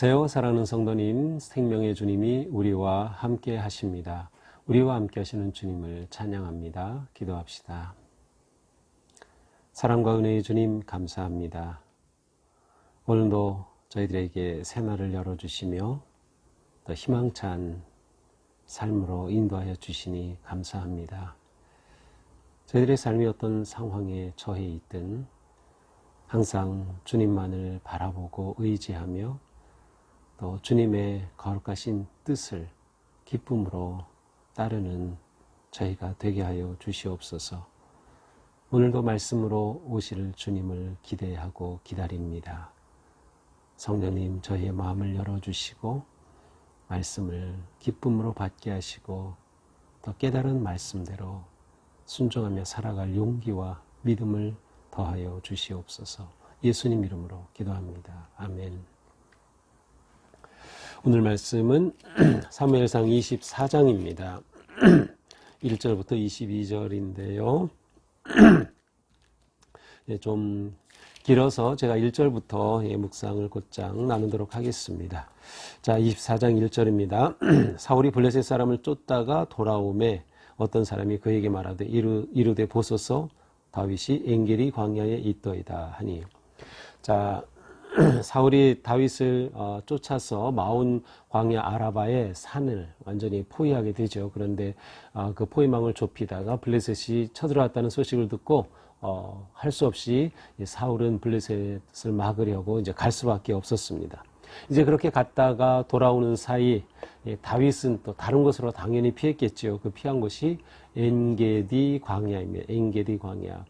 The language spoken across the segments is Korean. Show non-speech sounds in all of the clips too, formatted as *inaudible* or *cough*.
안녕하세요. 사랑하는 성도님, 생명의 주님이 우리와 함께 하십니다. 우리와 함께 하시는 주님을 찬양합니다. 기도합시다. 사랑과 은혜의 주님, 감사합니다. 오늘도 저희들에게 새날을 열어주시며 더 희망찬 삶으로 인도하여 주시니 감사합니다. 저희들의 삶이 어떤 상황에 처해 있든 항상 주님만을 바라보고 의지하며 또 주님의 거룩하신 뜻을 기쁨으로 따르는 저희가 되게 하여 주시옵소서. 오늘도 말씀으로 오실 주님을 기대하고 기다립니다. 성령님 저희의 마음을 열어주시고 말씀을 기쁨으로 받게 하시고 더 깨달은 말씀대로 순종하며 살아갈 용기와 믿음을 더하여 주시옵소서. 예수님 이름으로 기도합니다. 아멘. 오늘 말씀은 *clears throat* 사무엘상 24장입니다. 1절부터 22절인데요. 좀 길어서 제가 1절부터 묵상을 곧장 나누도록 하겠습니다. 자, 24장 1절입니다. *clears throat* 사울이 블레셋 사람을 쫓다가 돌아오매 어떤 사람이 그에게 말하되 이르, 이르되 보소서 다윗이 엔겔이 광야에 있더이다 하니 자 *clears throat* 사울이 다윗을 어, 쫓아서 마온 광야 아라바의 산을 완전히 포위하게 되죠. 그런데 어, 그 포위망을 좁히다가 블레셋이 쳐들어왔다는 소식을 듣고 어, 할 수 없이 사울은 블레셋을 막으려고 이제 갈 수밖에 없었습니다. 이제 그렇게 갔다가 돌아오는 사이 예, 다윗은 또 다른 곳으로 당연히 피했겠죠. 그 피한 곳이 엔게디 광야입니다. 엔게디 광야.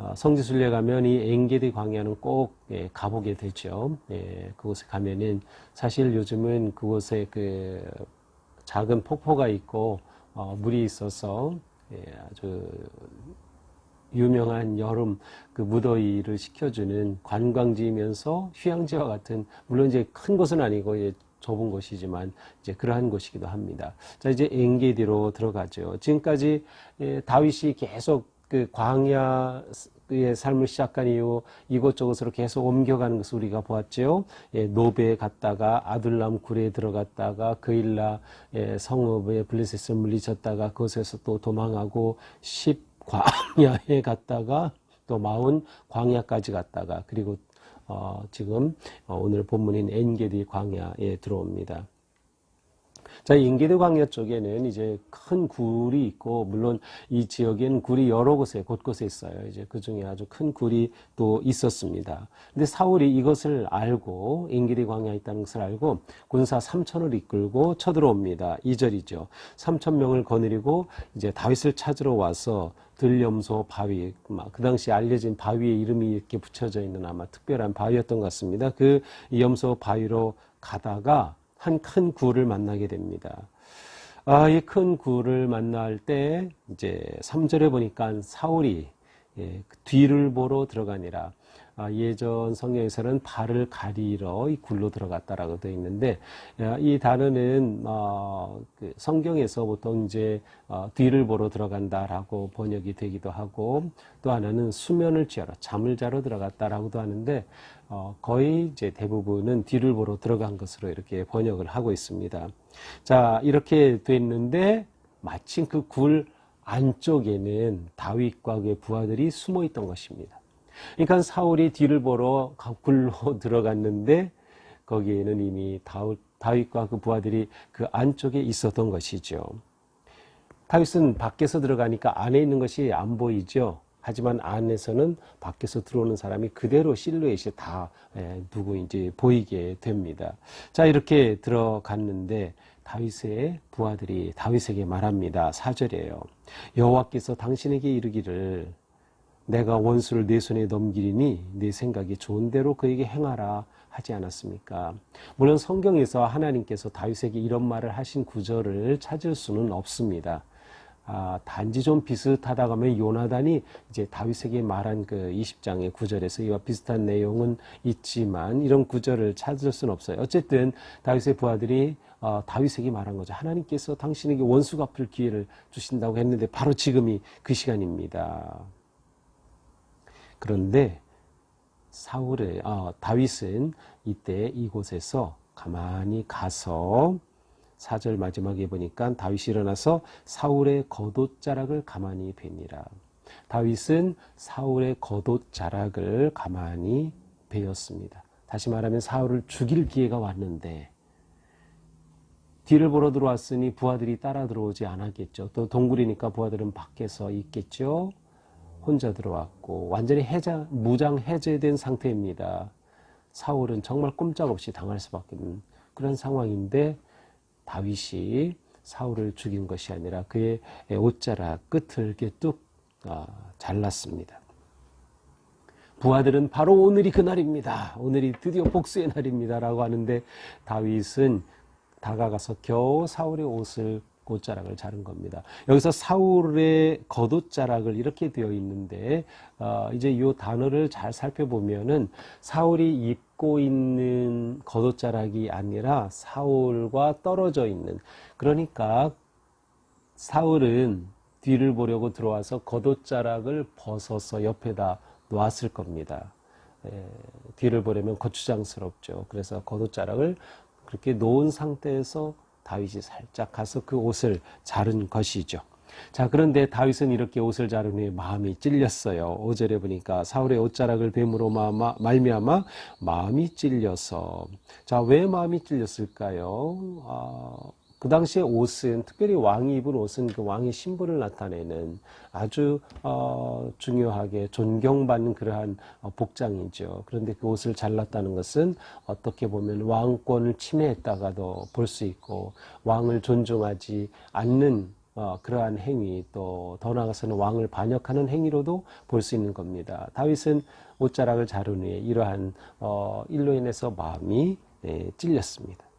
어, 성지순례 가면 이 엔게디 광야는 꼭 예, 가보게 되죠. 예, 그곳에 가면은 사실 요즘은 그곳에 그 작은 폭포가 있고 어, 물이 있어서 예, 아주 유명한 여름 그 무더위를 식혀주는 관광지이면서 휴양지와 같은 물론 이제 큰 곳은 아니고 좁은 곳이지만 이제 그러한 곳이기도 합니다. 자 이제 엔게디로 들어가죠. 지금까지 예, 다윗이 계속 그 광야의 삶을 시작한 이후 이곳저곳으로 계속 옮겨가는 것을 우리가 보았죠. 예, 노베에 갔다가 아둘람 굴에 들어갔다가 그일라 예, 성읍에 블레셋을 물리쳤다가 그곳에서 또 도망하고 10 광야에 갔다가 또 마운 광야까지 갔다가 그리고 어, 지금 어, 오늘 본문인 엔게디 광야에 들어옵니다. 자, 인게드 광야 쪽에는 이제 큰 굴이 있고, 물론 이 지역에는 굴이 여러 곳에, 곳곳에 있어요. 이제 그 중에 아주 큰 굴이 또 있었습니다. 근데 사울이 이것을 알고, 인게드 광야에 있다는 것을 알고, 군사 3천을 이끌고 쳐들어옵니다. 2절이죠. 3천 명을 거느리고, 이제 다윗을 찾으러 와서, 들염소 바위, 그 당시 알려진 바위의 이름이 이렇게 붙여져 있는 아마 특별한 바위였던 것 같습니다. 그 염소 바위로 가다가 한큰 굴을 만나게 됩니다. 아, 이큰 굴을 만날 때 이제 3절에 보니까 사울이 예, 그 뒤를 보러 들어가니라. 아, 예전 성경에서는 발을 가리러 이 굴로 들어갔다라고 되어 있는데 이 단어는 어, 그 성경에서 보통 이제 어, 뒤를 보러 들어간다라고 번역이 되기도 하고 또 하나는 수면을 취하러 잠을 자러 들어갔다라고도 하는데 어, 거의 이제 대부분은 뒤를 보러 들어간 것으로 이렇게 번역을 하고 있습니다. 자 이렇게 됐는데 마침 그굴 안쪽에는 다윗과 그의 부하들이 숨어 있던 것입니다. 그러니까 사울이 뒤를 보러 굴로 *laughs* 들어갔는데 거기에는 이미 다윗과 그 부하들이 그 안쪽에 있었던 것이죠. 다윗은 밖에서 들어가니까 안에 있는 것이 안 보이죠. 하지만 안에서는 밖에서 들어오는 사람이 그대로 실루엣이 다 예, 누구인지 보이게 됩니다. 자, 이렇게 들어갔는데 다윗의 부하들이 다윗에게 말합니다. 사절이에요 여호와께서 당신에게 이르기를 내가 원수를 내 손에 넘기리니 네 생각이 좋은 대로 그에게 행하라 하지 않았습니까? 물론 성경에서 하나님께서 다윗에게 이런 말을 하신 구절을 찾을 수는 없습니다. 아, 단지 좀 비슷하다고 하면 요나단이 이제 다윗에게 말한 그 20장의 구절에서 이와 비슷한 내용은 있지만 이런 구절을 찾을 수는 없어요. 어쨌든 다윗의 부하들이 어, 다윗에게 말한 거죠. 하나님께서 당신에게 원수 갚을 기회를 주신다고 했는데 바로 지금이 그 시간입니다. 그런데 사울의 아, 다윗은 이때 이곳에서 가만히 가서 사절 마지막에 보니까 다윗이 일어나서 사울의 겉옷자락을 가만히 베니라. 다윗은 사울의 겉옷자락을 가만히 베었습니다. 다시 말하면 사울을 죽일 기회가 왔는데 뒤를 보러 들어왔으니 부하들이 따라 들어오지 않았겠죠. 또 동굴이니까 부하들은 밖에서 있겠죠. 혼자 들어왔고 완전히 해자, 무장 해제된 상태입니다. 사울은 정말 꼼짝없이 당할 수밖에 없는 그런 상황인데 다윗이 사울을 죽인 것이 아니라 그의 옷자락 끝을 이렇게 뚝 아, 잘랐습니다. 부하들은 바로 오늘이 그날입니다. 오늘이 드디어 복수의 날입니다 라고 하는데 다윗은 다가가서 겨우 사울의 옷을 옷자락을 자른 겁니다. 여기서 사울의 겉옷자락을 이렇게 되어 있는데 어, 이제 이 단어를 잘 살펴보면은 사울이 입고 있는 겉옷자락이 아니라 사울과 떨어져 있는 그러니까 사울은 뒤를 보려고 들어와서 겉옷자락을 벗어서 옆에다 놓았을 겁니다. 에, 뒤를 보려면 거추장스럽죠. 그래서 겉옷자락을 그렇게 놓은 상태에서 다윗이 살짝 가서 그 옷을 자른 것이죠. 자, 그런데 다윗은 이렇게 옷을 자른 후에 마음이 찔렸어요. 5절에 보니까 사울의 옷자락을 뱀으로 말미암아 마음이 찔려서 자, 왜 마음이 찔렸을까요? 아, 그 당시에 옷은 특별히 왕이 입은 옷은 그 왕의 신분을 나타내는 아주 어, 중요하게 존경받는 그러한 어, 복장이죠. 그런데 그 옷을 잘랐다는 것은 어떻게 보면 왕권을 침해했다가도 볼 수 있고 왕을 존중하지 않는 어, 그러한 행위 또 더 나아가서는 왕을 반역하는 행위로도 볼 수 있는 겁니다. 다윗은 옷자락을 자른 후에 이러한 어, 일로 인해서 마음이 네, 찔렸습니다.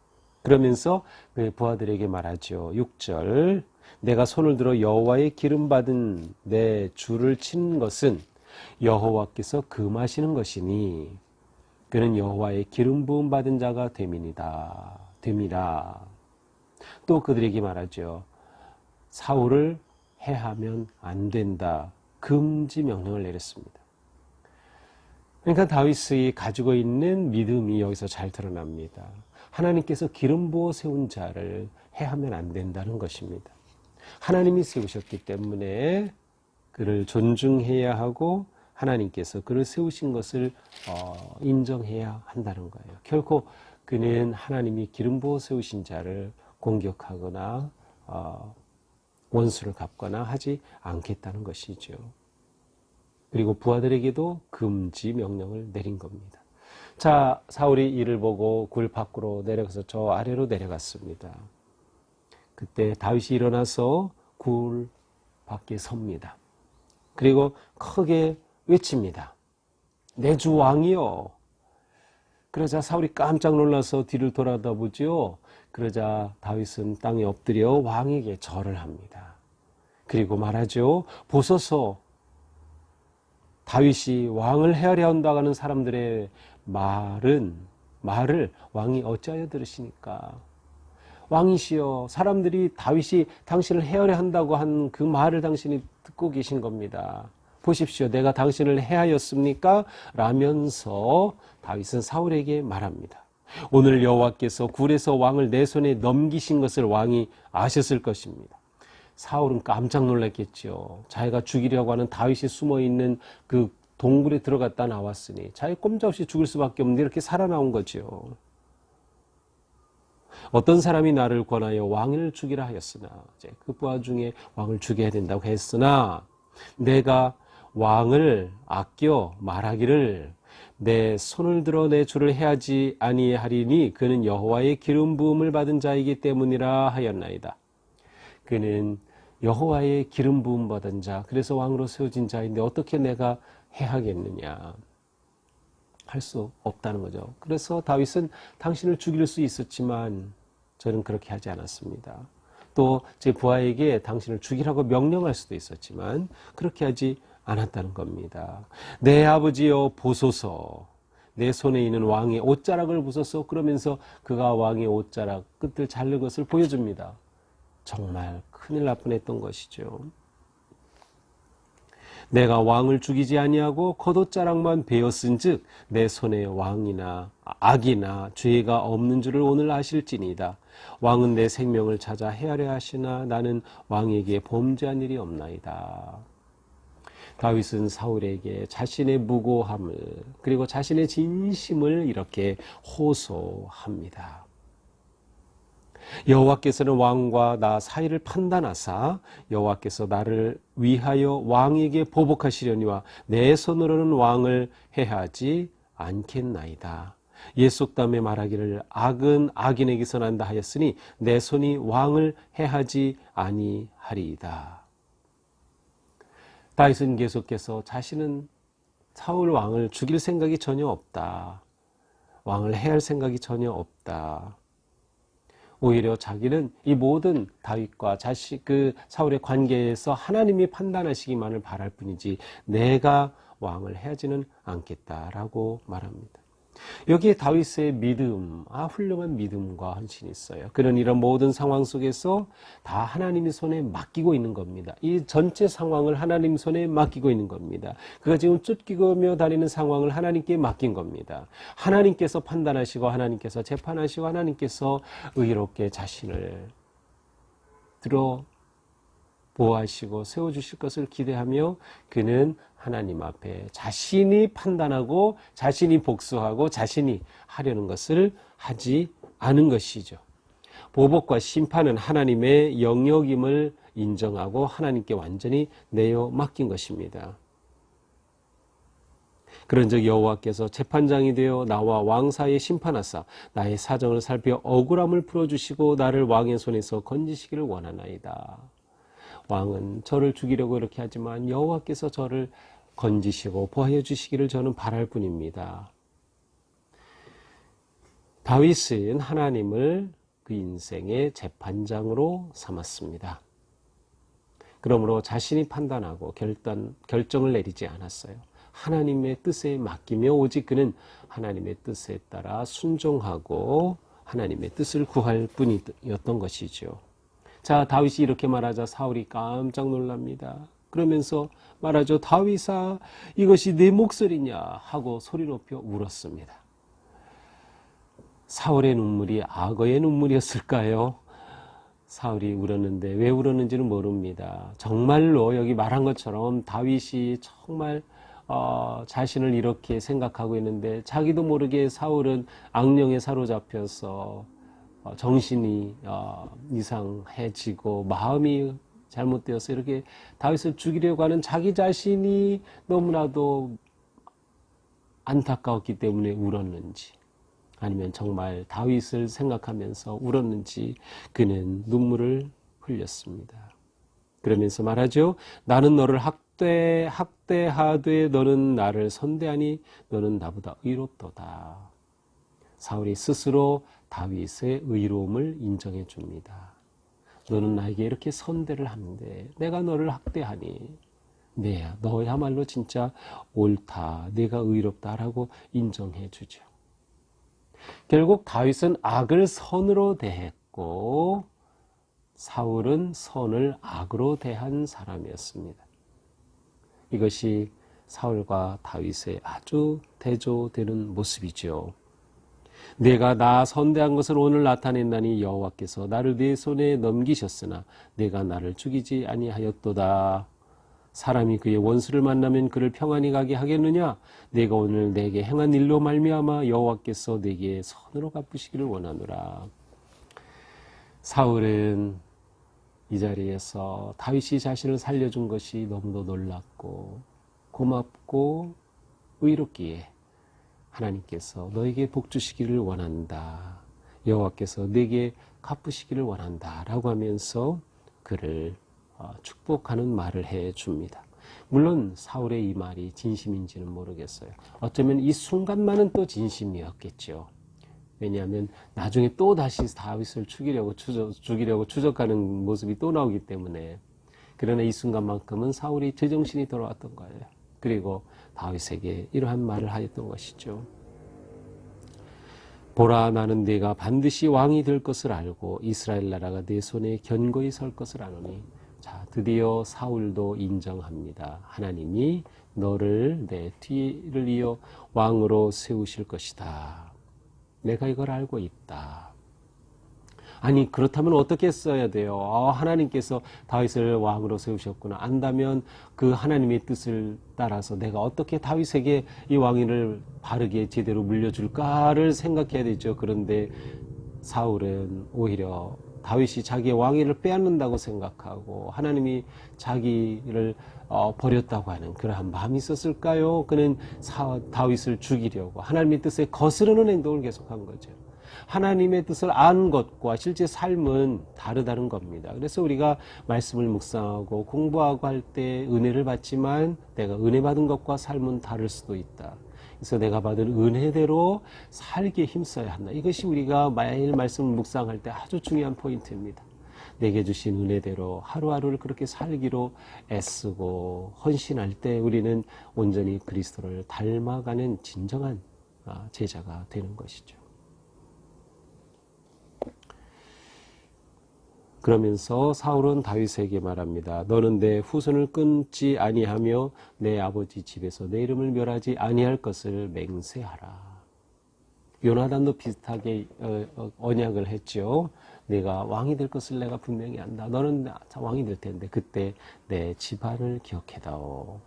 그러면서 그 부하들에게 말하죠. 6절 내가 손을 들어 여호와의 기름 받은 내 주를 치는 것은 여호와께서 금하시는 것이니 그는 여호와의 기름 부음 받은 자가 됨이니다. 됨이라. 또 그들에게 말하죠. 사울을 해하면 안 된다. 금지 명령을 내렸습니다. 그러니까 다윗이 가지고 있는 믿음이 여기서 잘 드러납니다. 하나님께서 기름 부어 세운 자를 해하면 안 된다는 것입니다. 하나님이 세우셨기 때문에 그를 존중해야 하고 하나님께서 그를 세우신 것을 어, 인정해야 한다는 거예요. 결코 그는 하나님이 기름 부어 세우신 자를 공격하거나 어, 원수를 갚거나 하지 않겠다는 것이죠. 그리고 부하들에게도 금지 명령을 내린 겁니다. 자, 사울이 이를 보고 굴 밖으로 내려가서 저 아래로 내려갔습니다. 그때 다윗이 일어나서 굴 밖에 섭니다. 그리고 크게 외칩니다. 내 주 왕이요. 그러자 사울이 깜짝 놀라서 뒤를 돌아다보지요. 그러자 다윗은 땅에 엎드려 왕에게 절을 합니다. 그리고 말하죠. 보소서 다윗이 왕을 헤아려 한다는 사람들의 말은 말을 왕이 어찌하여 들으시니까 왕이시여 사람들이 다윗이 당신을 헤아려 한다고 한 그 말을 당신이 듣고 계신 겁니다. 보십시오. 내가 당신을 해하였습니까? 라면서 다윗은 사울에게 말합니다. 오늘 여호와께서 굴에서 왕을 내 손에 넘기신 것을 왕이 아셨을 것입니다. 사울은 깜짝 놀랐겠지요. 자기가 죽이려고 하는 다윗이 숨어 있는 그 동굴에 들어갔다 나왔으니 자기 꼼짝없이 죽을 수밖에 없는데 이렇게 살아나온 거지요. 어떤 사람이 나를 권하여 왕을 죽이라 하였으나 이제 그 부하 중에 왕을 죽여야 된다고 했으나 내가 왕을 아껴 말하기를 내 손을 들어 내 주를 해하지 아니하리니 그는 여호와의 기름 부음을 받은 자이기 때문이라 하였나이다. 그는 여호와의 기름 부음 받은 자 그래서 왕으로 세워진 자인데 어떻게 내가 해하겠느냐. 할 수 없다는 거죠. 그래서 다윗은 당신을 죽일 수 있었지만 저는 그렇게 하지 않았습니다. 또 제 부하에게 당신을 죽이라고 명령할 수도 있었지만 그렇게 하지 않았다는 겁니다. 내 아버지여 보소서 내 손에 있는 왕의 옷자락을 보소서 그러면서 그가 왕의 옷자락 끝을 자른 것을 보여줍니다. 정말 큰일 날 뻔했던 것이죠. 내가 왕을 죽이지 아니하고 겉옷자락만 베었은즉 내 손에 왕이나 악이나 죄가 없는 줄을 오늘 아실지니이다. 왕은 내 생명을 찾아 헤아려 하시나 나는 왕에게 범죄한 일이 없나이다. 다윗은 사울에게 자신의 무고함을 그리고 자신의 진심을 이렇게 호소합니다. 여호와께서는 왕과 나 사이를 판단하사 여호와께서 나를 위하여 왕에게 보복하시려니와 내 손으로는 왕을 해하지 않겠나이다. 예속담에 말하기를 악은 악인에게서 난다 하였으니 내 손이 왕을 해하지 아니하리이다. 다윗은 계속해서 자신은 사울 왕을 죽일 생각이 전혀 없다. 왕을 해할 생각이 전혀 없다. 오히려 자기는 이 모든 다윗과 자식 그 사울의 관계에서 하나님이 판단하시기만을 바랄 뿐이지 내가 왕을 해야지는 않겠다라고 말합니다. 여기에 다윗의 믿음, 아 훌륭한 믿음과 헌신이 있어요. 그는 이런 모든 상황 속에서 다 하나님의 손에 맡기고 있는 겁니다. 이 전체 상황을 하나님 손에 맡기고 있는 겁니다. 그가 지금 쫓기며 다니는 상황을 하나님께 맡긴 겁니다. 하나님께서 판단하시고 하나님께서 재판하시고 하나님께서 의롭게 자신을 들어 보호하시고 세워주실 것을 기대하며 그는 하나님 앞에 자신이 판단하고 자신이 복수하고 자신이 하려는 것을 하지 않은 것이죠. 보복과 심판은 하나님의 영역임을 인정하고 하나님께 완전히 내어 맡긴 것입니다. 그런즉 여호와께서 재판장이 되어 나와 왕 사이에 심판하사 나의 사정을 살펴 억울함을 풀어주시고 나를 왕의 손에서 건지시기를 원하나이다. 왕은 저를 죽이려고 이렇게 하지만 여호와께서 저를 건지시고 보호해 주시기를 저는 바랄 뿐입니다. 다윗은 하나님을 그 인생의 재판장으로 삼았습니다. 그러므로 자신이 판단하고 결단, 결정을 내리지 않았어요. 하나님의 뜻에 맡기며 오직 그는 하나님의 뜻에 따라 순종하고 하나님의 뜻을 구할 뿐이었던 것이죠. 자, 다윗이 이렇게 말하자 사울이 깜짝 놀랍니다. 그러면서 말하죠. 다윗아, 이것이 내 목소리냐? 하고 소리 높여 울었습니다. 사울의 눈물이 악어의 눈물이었을까요? 사울이 울었는데 왜 울었는지는 모릅니다. 정말로 여기 말한 것처럼 다윗이 정말 어, 자신을 이렇게 생각하고 있는데 자기도 모르게 사울은 악령에 사로잡혀서 어, 정신이 어, 이상해지고 마음이 잘못되어서 이렇게 다윗을 죽이려고 하는 자기 자신이 너무나도 안타까웠기 때문에 울었는지 아니면 정말 다윗을 생각하면서 울었는지 그는 눈물을 흘렸습니다. 그러면서 말하죠. 나는 너를 학대 학대하되 너는 나를 선대하니 너는 나보다 의롭도다. 사울이 스스로 다윗의 의로움을 인정해 줍니다. 너는 나에게 이렇게 선대를 하는데 내가 너를 학대하니 네, 너야말로 진짜 옳다, 내가 의롭다라고 인정해 주죠. 결국 다윗은 악을 선으로 대했고 사울은 선을 악으로 대한 사람이었습니다. 이것이 사울과 다윗의 아주 대조되는 모습이죠. 내가 나 선대한 것을 오늘 나타낸다니 여호와께서 나를 네 손에 넘기셨으나 내가 나를 죽이지 아니하였도다. 사람이 그의 원수를 만나면 그를 평안히 가게 하겠느냐? 내가 오늘 내게 행한 일로 말미암아 여호와께서 내게 선으로 갚으시기를 원하노라. 사울은 이 자리에서 다윗이 자신을 살려준 것이 너무도 놀랍고 고맙고 의롭기에 하나님께서 너에게 복 주시기를 원한다. 여호와께서 내게 갚으시기를 원한다라고 하면서 그를 어, 축복하는 말을 해 줍니다. 물론 사울의 이 말이 진심인지는 모르겠어요. 어쩌면 이 순간만은 또 진심이었겠죠. 왜냐하면 나중에 또 다시 다윗을 죽이려고 추적, 죽이려고 추적하는 모습이 또 나오기 때문에 그러나 이 순간만큼은 사울이 제정신이 돌아왔던 거예요. 그리고 다윗에게 이러한 말을 하였던 것이죠. 보라 나는 네가 반드시 왕이 될 것을 알고 이스라엘 나라가 네 손에 견고히 설 것을 아노니 자, 드디어 사울도 인정합니다. 하나님이 너를 내 뒤를 이어 왕으로 세우실 것이다. 내가 이걸 알고 있다. 아니 그렇다면 어떻게 써야 돼요? 아, 하나님께서 다윗을 왕으로 세우셨구나. 안다면 그 하나님의 뜻을 따라서 내가 어떻게 다윗에게 이 왕위를 바르게 제대로 물려줄까를 생각해야 되죠. 그런데 사울은 오히려 다윗이 자기의 왕위를 빼앗는다고 생각하고 하나님이 자기를 어, 버렸다고 하는 그러한 마음이 있었을까요? 그는 사, 다윗을 죽이려고 하나님의 뜻에 거스르는 행동을 계속한 거죠. 하나님의 뜻을 안 것과 실제 삶은 다르다는 겁니다. 그래서 우리가 말씀을 묵상하고 공부하고 할 때 은혜를 받지만 내가 은혜 받은 것과 삶은 다를 수도 있다. 그래서 내가 받은 은혜대로 살기에 힘써야 한다. 이것이 우리가 매일 말씀을 묵상할 때 아주 중요한 포인트입니다. 내게 주신 은혜대로 하루하루를 그렇게 살기로 애쓰고 헌신할 때 우리는 온전히 그리스도를 닮아가는 진정한 아, 제자가 되는 것이죠. 그러면서 사울은 다윗에게 말합니다. 너는 내 후손을 끊지 아니하며 내 아버지 집에서 내 이름을 멸하지 아니할 것을 맹세하라. 요나단도 비슷하게 어, 어, 언약을 했죠. 내가 왕이 될 것을 내가 분명히 안다. 너는 왕이 될 텐데 그때 내 집안을 기억해다오.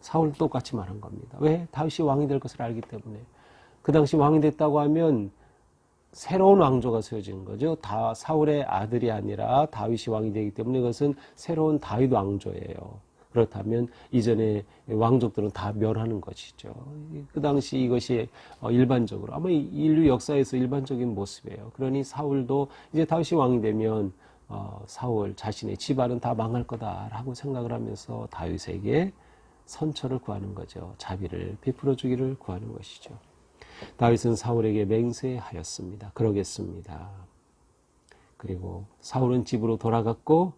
사울 똑같이 말한 겁니다. 왜? 다윗이 왕이 될 것을 알기 때문에. 그 당시 왕이 됐다고 하면 새로운 왕조가 세워지는 거죠. 다 사울의 아들이 아니라 다윗이 왕이 되기 때문에 이것은 새로운 다윗 왕조예요. 그렇다면 이전의 왕족들은 다 멸하는 것이죠. 그 당시 이것이 어, 일반적으로 아마 인류 역사에서 일반적인 모습이에요. 그러니 사울도 이제 다윗이 왕이 되면 어, 사울 자신의 집안은 다 망할 거다라고 생각을 하면서 다윗에게 선처를 구하는 거죠. 자비를 베풀어 주기를 구하는 것이죠. 다윗은 사울에게 맹세하였습니다. 그러겠습니다. 그리고 사울은 집으로 돌아갔고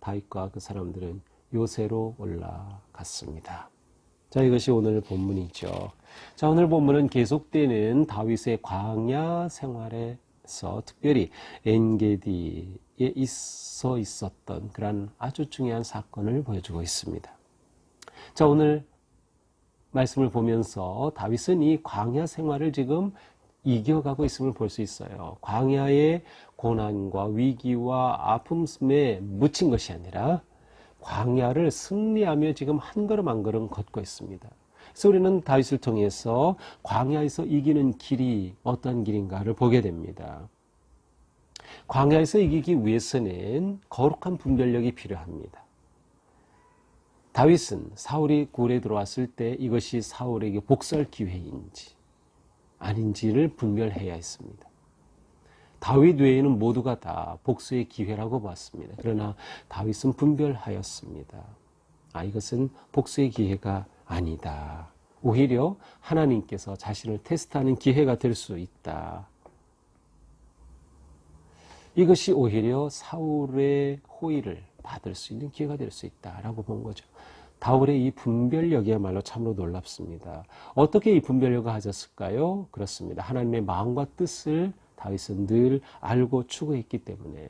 다윗과 그 사람들은 요새로 올라갔습니다. 자, 이것이 오늘 본문이죠. 자, 오늘 본문은 계속되는 다윗의 광야 생활에서 특별히 엔게디에 있어 있었던 그런 아주 중요한 사건을 보여주고 있습니다. 자, 오늘 말씀을 보면서 다윗은 이 광야 생활을 지금 이겨가고 있음을 볼 수 있어요. 광야의 고난과 위기와 아픔에 묻힌 것이 아니라 광야를 승리하며 지금 한 걸음 한 걸음 걷고 있습니다. 그래서 우리는 다윗을 통해서 광야에서 이기는 길이 어떤 길인가를 보게 됩니다. 광야에서 이기기 위해서는 거룩한 분별력이 필요합니다. 다윗은 사울이 굴에 들어왔을 때 이것이 사울에게 복수할 기회인지 아닌지를 분별해야 했습니다. 다윗 외에는 모두가 다 복수의 기회라고 봤습니다. 그러나 다윗은 분별하였습니다. 아, 이것은 복수의 기회가 아니다. 오히려 하나님께서 자신을 테스트하는 기회가 될 수 있다. 이것이 오히려 사울의 호의를 받을 수 있는 기회가 될 수 있다라고 본 거죠. 다울의 이 분별력이야말로 참으로 놀랍습니다. 어떻게 이 분별력을 가졌을까요? 그렇습니다. 하나님의 마음과 뜻을 다윗은 늘 알고 추구했기 때문에.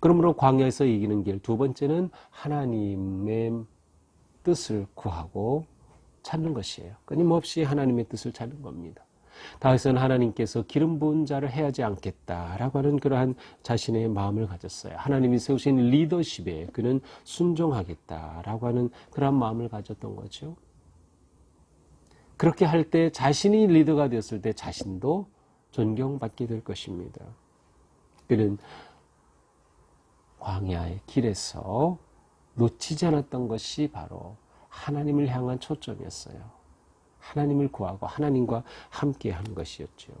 그러므로 광야에서 이기는 길 두 번째는 하나님의 뜻을 구하고 찾는 것이에요. 끊임없이 하나님의 뜻을 찾는 겁니다. 다윗은 하나님께서 기름 부은 자를 해하지 않겠다라고 하는 그러한 자신의 마음을 가졌어요. 하나님이 세우신 리더십에 그는 순종하겠다라고 하는 그러한 마음을 가졌던 거죠. 그렇게 할 때 자신이 리더가 되었을 때 자신도 존경받게 될 것입니다. 그는 광야의 길에서 놓치지 않았던 것이 바로 하나님을 향한 초점이었어요. 하나님을 구하고 하나님과 함께 하는 것이었죠.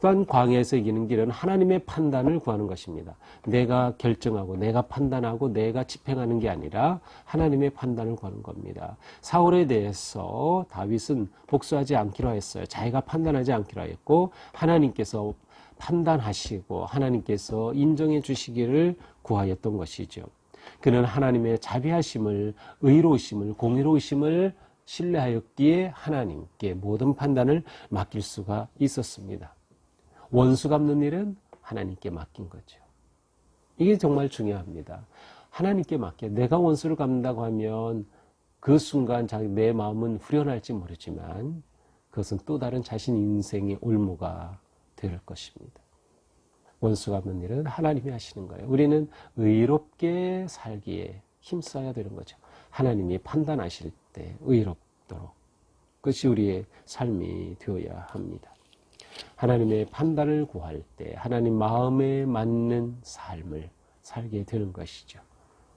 또한 광야에서 이기는 길은 하나님의 판단을 구하는 것입니다. 내가 결정하고 내가 판단하고 내가 집행하는 게 아니라 하나님의 판단을 구하는 겁니다. 사울에 대해서 다윗은 복수하지 않기로 했어요. 자기가 판단하지 않기로 했고 하나님께서 판단하시고 하나님께서 인정해 주시기를 구하였던 것이죠. 그는 하나님의 자비하심을 의로우심을 공의로우심을 신뢰하였기에 하나님께 모든 판단을 맡길 수가 있었습니다. 원수 갚는 일은 하나님께 맡긴 거죠. 이게 정말 중요합니다. 하나님께 맡겨. 내가 원수를 갚는다고 하면 그 순간 자기 내 마음은 후련할지 모르지만 그것은 또 다른 자신 인생의 올무가 될 것입니다. 원수 갚는 일은 하나님이 하시는 거예요. 우리는 의롭게 살기에 힘써야 되는 거죠. 하나님이 판단하실 때 의롭도록. 그것이 우리의 삶이 되어야 합니다. 하나님의 판단을 구할 때 하나님 마음에 맞는 삶을 살게 되는 것이죠.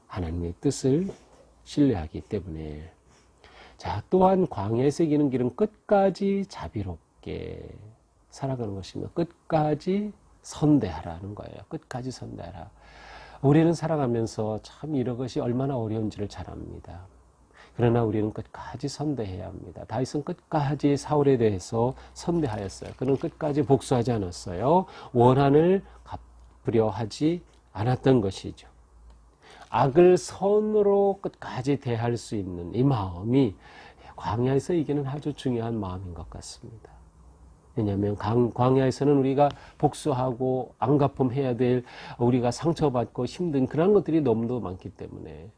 하나님의 뜻을 신뢰하기 때문에. 자, 또한 광야에서 이기는 길은 끝까지 자비롭게 살아가는 것입니다. 끝까지 선대하라는 거예요. 끝까지 선대하라. 우리는 살아가면서 참 이런 것이 얼마나 어려운지를 잘 압니다. 그러나 우리는 끝까지 선대해야 합니다. 다윗은 끝까지 사울에 대해서 선대하였어요. 그는 끝까지 복수하지 않았어요. 원한을 갚으려 하지 않았던 것이죠. 악을 선으로 끝까지 대할 수 있는 이 마음이 광야에서 이기는 아주 중요한 마음인 것 같습니다. 왜냐하면 광야에서는 우리가 복수하고 안갚음해야 될 우리가 상처받고 힘든 그런 것들이 너무도 많기 때문에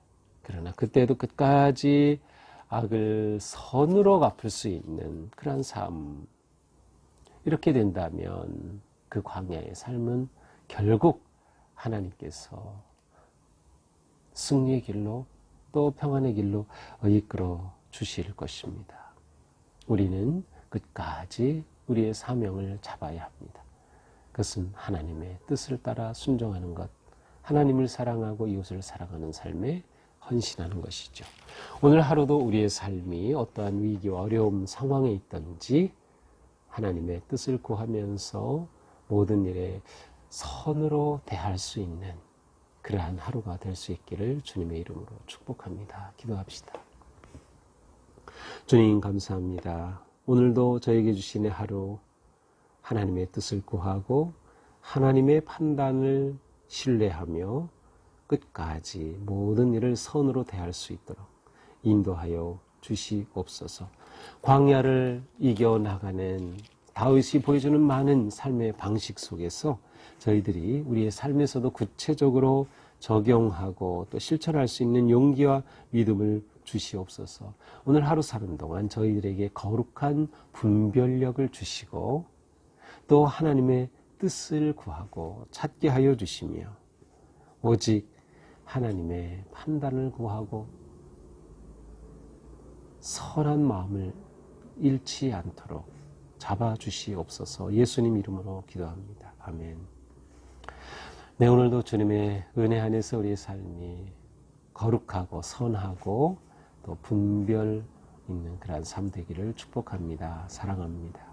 그러나 그때도 끝까지 악을 선으로 갚을 수 있는 그런 삶 이렇게 된다면 그 광야의 삶은 결국 하나님께서 승리의 길로 또 평안의 길로 이끌어 주실 것입니다. 우리는 끝까지 우리의 사명을 잡아야 합니다. 그것은 하나님의 뜻을 따라 순종하는 것, 하나님을 사랑하고 이웃을 사랑하는 삶에 헌신하는 것이죠. 오늘 하루도 우리의 삶이 어떠한 위기와 어려움 상황에 있든지 하나님의 뜻을 구하면서 모든 일에 선으로 대할 수 있는 그러한 하루가 될 수 있기를 주님의 이름으로 축복합니다. 기도합시다. 주님 감사합니다. 오늘도 저에게 주시는 하루 하나님의 뜻을 구하고 하나님의 판단을 신뢰하며 끝까지 모든 일을 선으로 대할 수 있도록 인도하여 주시옵소서. 광야를 이겨나가는 다윗이 보여주는 많은 삶의 방식 속에서 저희들이 우리의 삶에서도 구체적으로 적용하고 또 실천할 수 있는 용기와 믿음을 주시옵소서. 오늘 하루 사는 동안 저희들에게 거룩한 분별력을 주시고 또 하나님의 뜻을 구하고 찾게 하여 주시며 오직 하나님의 판단을 구하고 선한 마음을 잃지 않도록 잡아 주시옵소서 예수님 이름으로 기도합니다. 아멘. 네, 오늘도 주님의 은혜 안에서 우리의 삶이 거룩하고 선하고 또 분별 있는 그러한 삶 되기를 축복합니다. 사랑합니다.